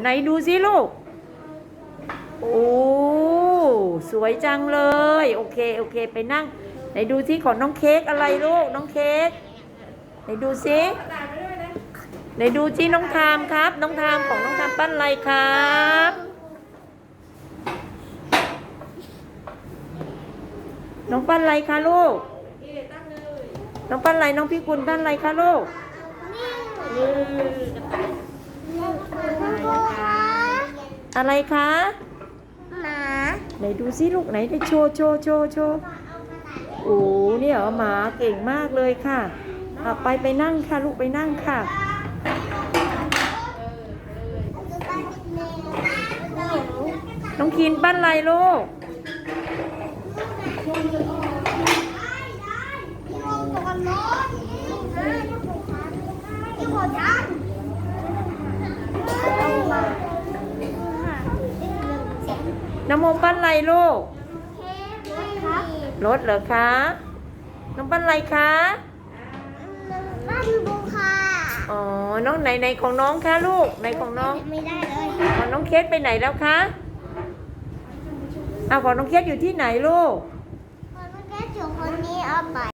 ไหนดูสิลูก โอ้ สวยจังเลย โอเค โอเค ไปนั่ง ไหนดูสิของน้องเค้กอะไรลูก น้องเค้ก ไหนดูสิไหนดูสิน้องทามครับ น้องทามของน้องทามปั้นอะไรครับน้องปั้นอะไรคะลูก น้องปั้นอะไรน้องพี่กุลปั้นอะไรคะลูก คุณครูคะ อะไรคะหมาไหนดูสิลูกไหนได้โชว์โชว์โชว์โชว์โอ้เนี่ยเหรอหมาเก่งมากเลยค่ะอะไปไปนั่งค่ะลูกไปนั่งค่ะน้องคีนปั้นอะไรลูก น้ำโมปั้นอะไรลูกรถเหรอคะน้องปั้นอะไรคะบ้านบุค่ะอ๋อน้องไหนไหนของน้องคะลูกไหนของน้องไม่ได้เลยของน้องเคสไปไหนแล้วคะอ้าวของน้องเคสอยู่ที่ไหนลูก